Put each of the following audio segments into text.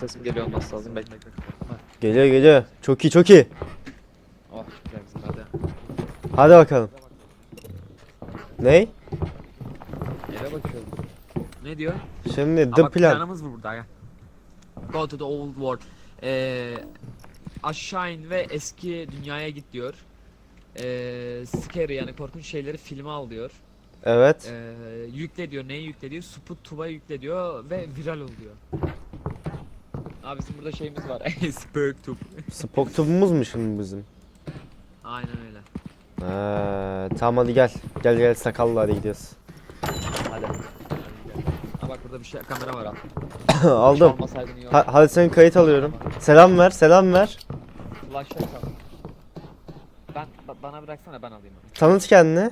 Sesim geliyor olması lazım. Bekle. Geliyor geliyor. Çok iyi çok iyi. Oh güzel güzel hadi. Hadi bakalım. Ney? Eve bakıyorum. Ne diyor? Şimdi Ama the bak plan. planımız var burada ya. Go to the old world. Ee, aşağı in ve eski dünyaya git diyor. Ee, scary yani korkunç şeyleri filme al diyor. Evet. Ee, yükle diyor. Neyi yükle diyor? Sput tuba yükle diyor ve viral ol diyor. Abi bizim burada şeyimiz var. Spook tube. Spok tubumuz mu şimdi bizim? Aynen öyle. Ha, tamam hadi gel. Gel gel sakallı hadi gidiyoruz. Hadi. Ha bak burada bir şey kamera var abi. Aldım. Çalmasaydın iyi Ha, hadi senin kayıt alıyorum. Selam ver selam ver. Al. Ben ba- bana bıraksana ben alayım onu. Tanıt kendini.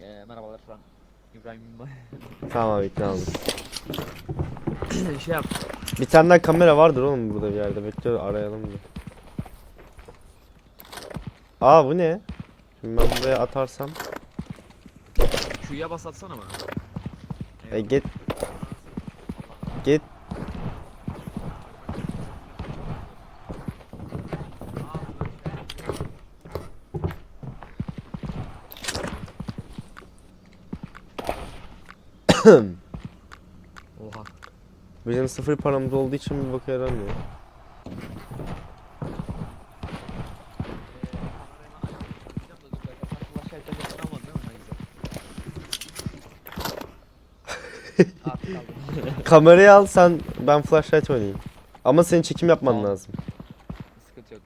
Ee, merhabalar ben İbrahim. Tamam abi ikna oldum. şey yap. Bir tane daha kamera vardır oğlum burada bir yerde. Bekliyor arayalım bir. Aa bu ne? Şimdi ben buraya atarsam. Q'ya bas atsana bana. E git. Git. Oha. Bizim sıfır paramız olduğu için bir boka yaramıyor. Kamerayı al sen ben flashlight oynayayım. Ama senin çekim yapman Tamam. lazım. Sıkıntı yok.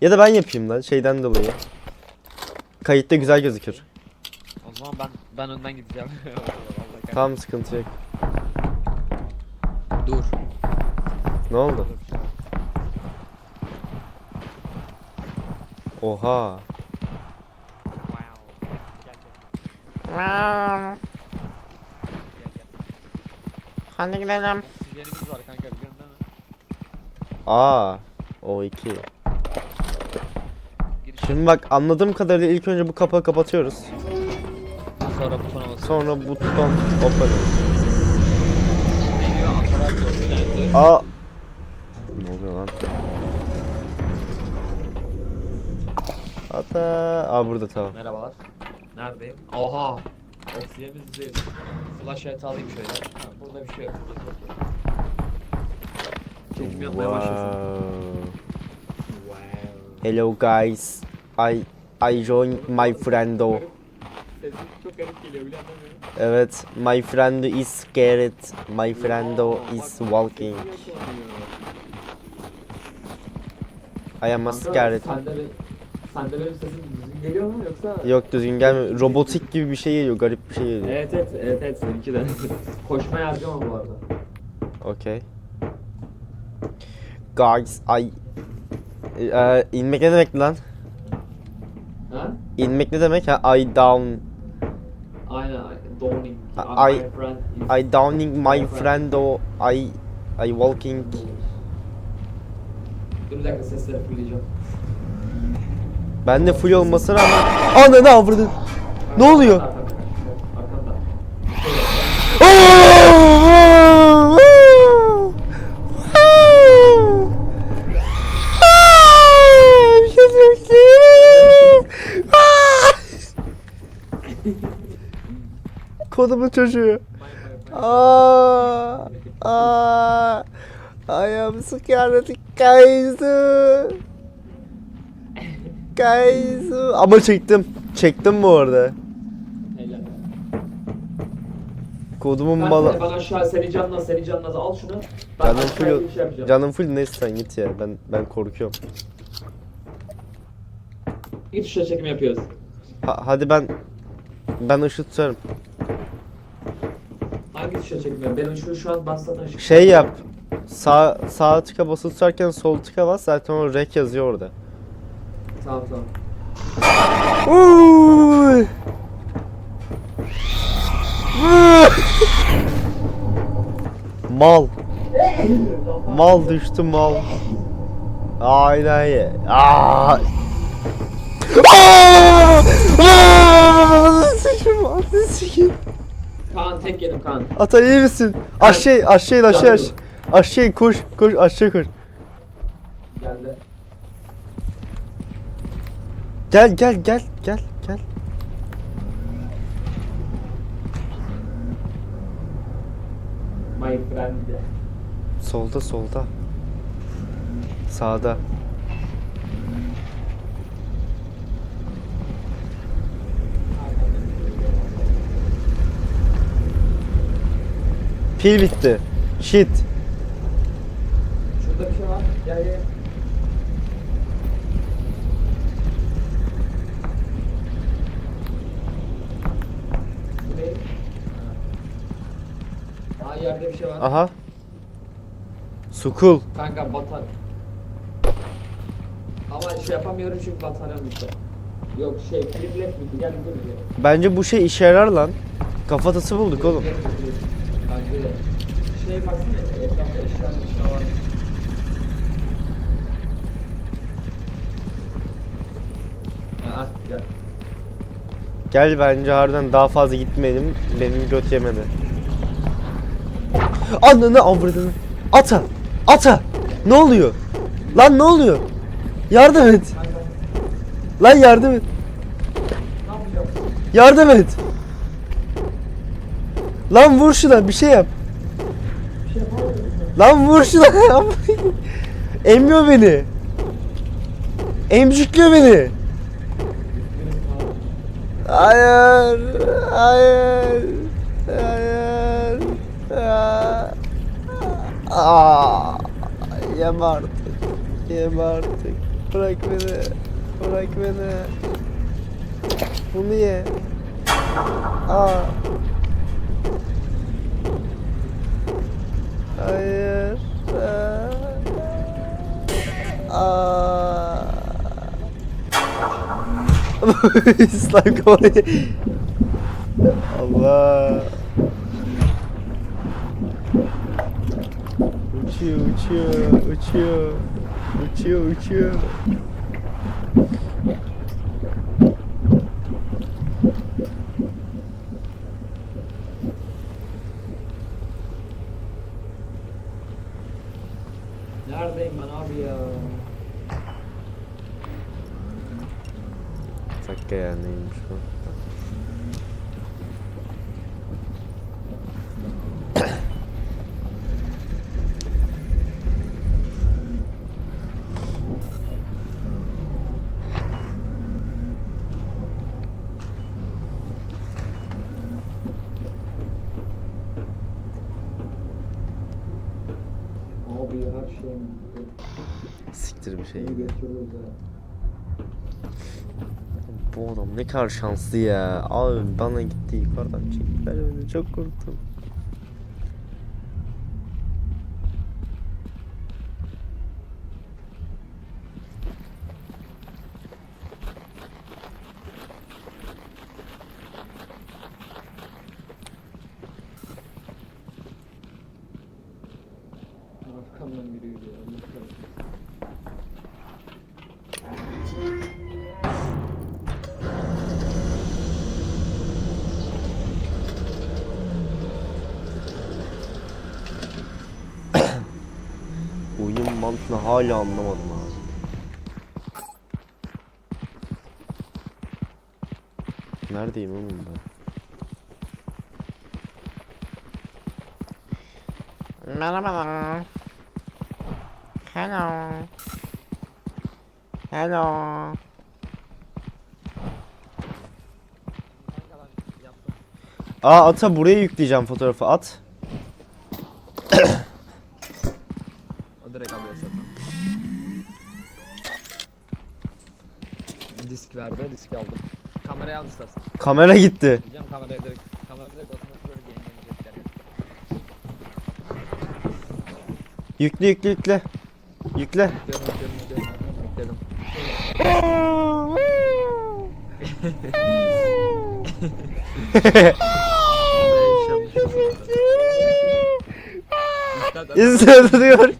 Ya da ben yapayım lan şeyden dolayı. Kayıtta güzel gözükür. O zaman ben ben önden gideceğim. Vallahi kahretsin. Tamam sıkıntı yok. Dur. Ne oldu? Oha. Hadi gidelim. gel. Oksijenimiz var kanka biliyorsun değil mi? Aa. O iki. Şimdi bak anladığım kadarıyla ilk önce bu kapağı kapatıyoruz. sonra butona basıyoruz. Sonra buton open. Ne diyor? Aparat yok. Aa. Ne oluyor lan? Ata. Aa burada tamam. Merhabalar. Neredeyim? Oha. Oksijenimiz değil. Flashlight alayım şöyle. Ha, burada bir şey yok. Çekim yapmaya başlasın. Wow. Wow. Hello guys. I I joined my friendo. Sesin çok garip geliyor biliyor musun? Evet, my friend is scared. My friendo is walking. I am scared. Sende, be- sende benim sesim düzgün geliyor mu yoksa? Yok düzgün gelmiyor. Robotik gibi bir şey geliyor. Garip bir şey geliyor. Evet evet evet evet seninki de. Koşmaya harcama bu arada. Okay. Guys, I... Ee, inmek ne demek lan? Ha? İnmek ne demek? Ha, I down... Aynen dawning. I- friend I downing my friendo. I... I walking. Dur bir dakika sesleri fullleyeceğim. Ben de full olmasına rağmen... Ana ne avradın? Ne oluyor? Kodumun çocuğu. Aa, aa, am scared guys. Guys. Ama çektim. Çektim bu arada. Kodumun malı. ben aşağı seni canla seni canla al şunu. Ben Canım full, şey canım full neyse sen git ya. Ben ben korkuyorum. Git şuraya çekim yapıyoruz. Ha- hadi ben ben ışık tutarım. Hangi tuşa çekim yapıyoruz? Benim şu şu an bastığım ışık. Şey yap. Sağ sağ tıka basılı tutarken sol tıka bas zaten o rek yazıyor orada. Tamam tamam. Uy. mal. Mal düştü mal. Aynen ye. Aa! Aa! Aa! Sikim, sikim. Kaan tek yedim Kaan. Ata iyi misin? Aşağı aşağı aşağı aşağı. Aşağı koş koş aşağı koş. Geldi. Gel gel gel gel gel. My friend. Solda solda. Sağda. Pil bitti. Shit. Şurada bir şey var. Gel gel. Aa yerde bir şey var. Aha. Sukul. Kanka batar. Ama şey yapamıyorum çünkü bataryam bitti. Yok şey flip left bitti. Gel dur. Bence bu şey işe yarar lan. Kafatası bulduk oğlum. Şey baksana etrafta eşyalar eşya var. Gel. Bence harbiden daha fazla gitmeyelim. Benim göt yemedi. Ananı avradını. Ata. Ata. Ne oluyor? Lan ne oluyor? Yardım et. Lan yardım et. Yardım et. Lan vur şuna bir şey yap. Lan vur şuna. Emmiyor beni. Emcikliyor beni. Hayır. Hayır. Hayır. Aa. Yem artık. Yem artık. Bırak beni. Bırak beni. Bunu ye. Aa. Hayır. Aa. Slime kafayı. Allah. Uçuyor, uçuyor, uçuyor. Uçuyor, uçuyor. Dakika ya neymiş bu? Siktir bir şey. Bu adam ne kadar şanslı ya. Abi bana gitti yukarıdan çektiler beni. Çok korktum. Mantığını hala anlamadım abi. Neredeyim oğlum ben? Merhabalar. Hello. Hello. Aa ata buraya yükleyeceğim fotoğrafı at. Disk aldım. Kamerayı al istersen. Kamera gitti. Diyeceğim kameraya direkt, kamera direkt otomatik böyle. Yükle yükle yükle. Yükle. Yükledim, yükledim, yükledim. Yükledim. İzleniyor.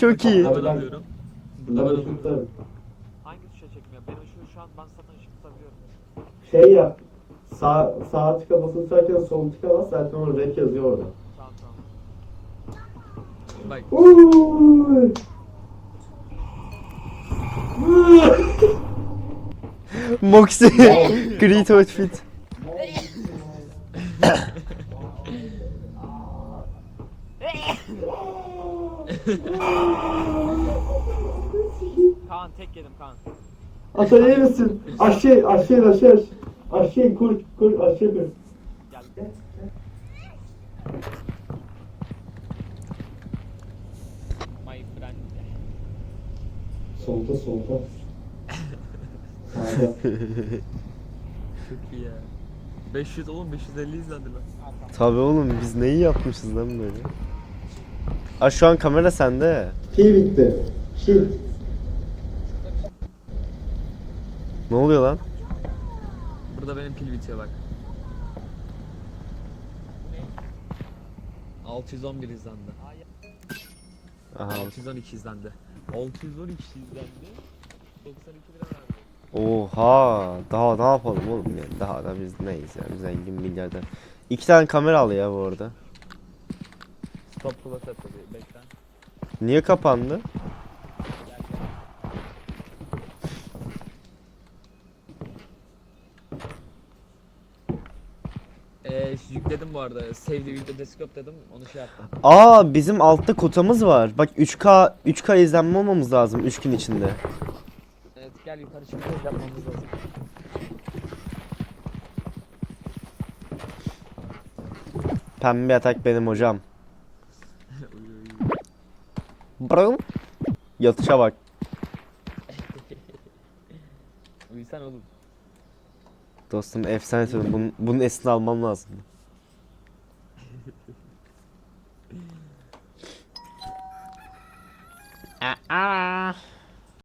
Çok iyi. Hemen alıyorum. Burada ben ışık tabii. Hangi tuşa çekmiyor? Benim şu, şu an ben zaten ışık tutabiliyorum. Şey yap. Sağ, sağ tıka basılı tutarken sol tıka bas zaten o rek yazıyor orada. Tamam tamam. Bak. Moxie. Great outfit. Kaan tek yedim Kaan. Aşağı iyi misin? Aşağı aşağı aşağı aşağı kur kur aşağı kur. Gel. My friend. Solda solda. Sağda. Çok iyi ya. 500 oğlum 550 izlendi lan. Tabii oğlum biz neyi yapmışız lan böyle? Aa şu an kamera sende. Pil bitti. Pil. Ne oluyor lan? Burada benim pil bitiyor bak. 611 izlendi. Aha. 612 izlendi. 612 izlendi. 92 lira verdi. Oha. Daha ne yapalım oğlum yani. Daha da biz neyiz ya. Zengin milyarder. İki tane kamera al ya bu arada. Stop at tabii beklen. Niye kapandı? Yükledim bu arada. Save the video desktop dedim. Onu şey yaptım. Aa bizim altta kotamız var. Bak 3K 3K izlenme olmamız lazım 3 gün içinde. Evet gel yukarı şimdi yapmamız lazım. Pembe yatak benim hocam. Brum. Yatışa bak. Uyusan oğlum. Dostum efsane söylüyorum. Bunun, bunun esini almam lazım. Aa.